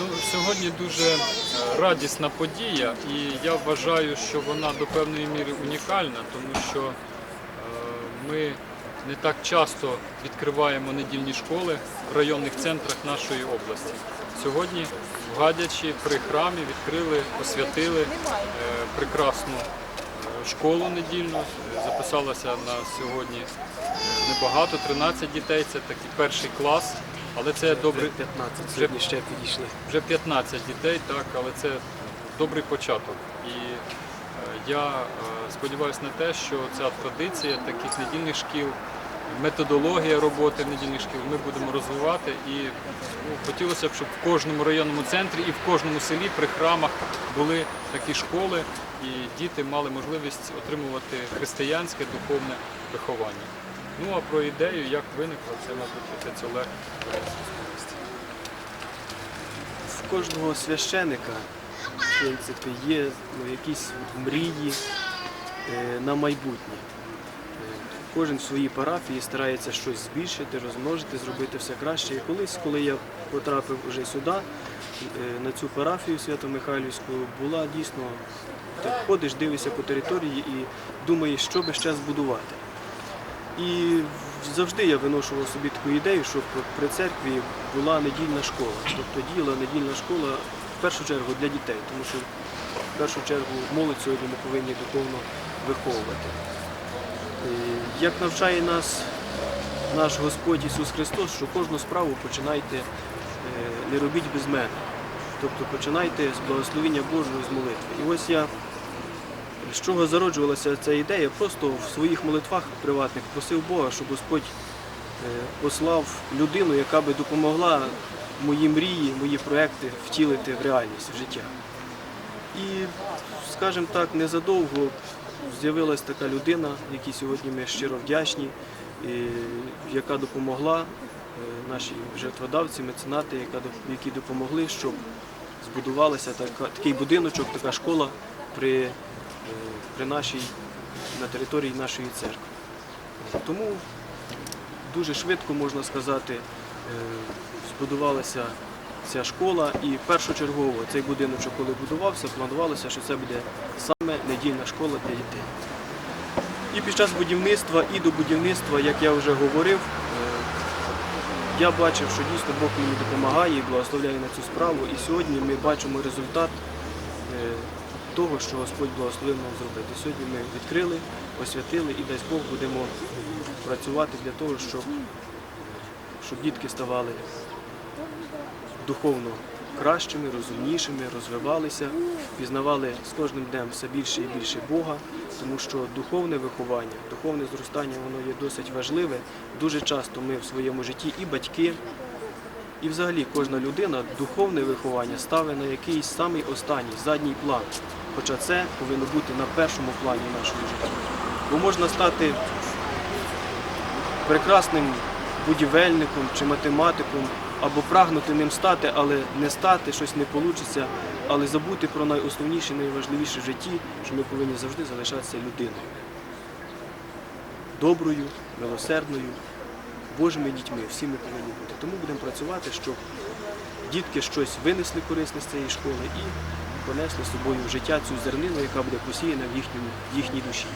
Ну, сьогодні дуже е, радісна подія, і я вважаю, що вона до певної міри унікальна, тому що е, ми не так часто відкриваємо недільні школи в районних центрах нашої області. Сьогодні в Гадячі при храмі відкрили, освятили е, прекрасну школу недільну. Записалося на сьогодні небагато, 13 дітей, це такий перший клас. Але це добре, 15, сьогодні ще підійшли. вже 15 дітей, так, але це добрий початок. І е, я е, сподіваюся на те, що ця традиція таких недільних шкіл, методологія роботи недільних шкіл ми будемо розвивати. І ну, хотілося б, щоб в кожному районному центрі і в кожному селі при храмах були такі школи, і діти мали можливість отримувати християнське духовне виховання. Ну а про ідею, як виникла, це, мабуть, отець Олег. В кожного священика в принципі, є ну, якісь мрії е, на майбутнє. Е, Кожен в своїй парафії старається щось збільшити, розмножити, зробити все краще. І колись, коли я потрапив вже сюди, е, на цю парафію Свято-Михайлівську, була дійсно, так ходиш, дивишся по території і думаєш, що би ще збудувати. І завжди я виношував собі таку ідею, щоб при церкві була недільна школа. Тобто діяла недільна школа в першу чергу для дітей, тому що в першу чергу молодь сьогодні ми повинні духовно виховувати. Як навчає нас наш Господь Ісус Христос, що кожну справу починайте, е, не робіть без мене. Тобто починайте з благословення Божого з молитви. І ось я з чого зароджувалася ця ідея, просто в своїх молитвах приватних просив Бога, щоб Господь е, послав людину, яка би допомогла мої мрії, мої проекти втілити в реальність, в життя. І, скажімо так, незадовго з'явилася така людина, якій сьогодні ми щиро вдячні, яка допомогла, е, наші жертводавці, меценати, які допомогли, щоб збудувалася така, такий будиночок, така школа при, при нашій, на території нашої церкви. Тому дуже швидко, можна сказати, е, збудувалася ця школа і першочергово цей будиночок, коли будувався, планувалося, що це буде саме недільна школа для дітей. І під час будівництва, і до будівництва, як я вже говорив, е, я бачив, що дійсно Бог мені допомагає і благословляє на цю справу. І сьогодні ми бачимо результат е, того, що Господь благословив нам зробити. Сьогодні ми відкрили, освятили і дасть Бог будемо працювати для того, щоб, щоб дітки ставали духовно кращими, розумнішими, розвивалися, пізнавали з кожним днем все більше і більше Бога, тому що духовне виховання, духовне зростання воно є досить важливе. Дуже часто ми в своєму житті і батьки, і взагалі кожна людина духовне виховання ставить на якийсь самий останній, задній план. Хоча це повинно бути на першому плані нашого життя. Бо можна стати прекрасним будівельником чи математиком, або прагнути ним стати, але не стати, щось не вийде, але забути про найосновніше, найважливіше в житті, що ми повинні завжди залишатися людиною. Доброю, милосердною, Божими дітьми, всі ми повинні бути. Тому будемо працювати, щоб дітки щось винесли корисне з цієї школи і понесли з собою в життя цю зернину, яка буде посіяна в їхній душі.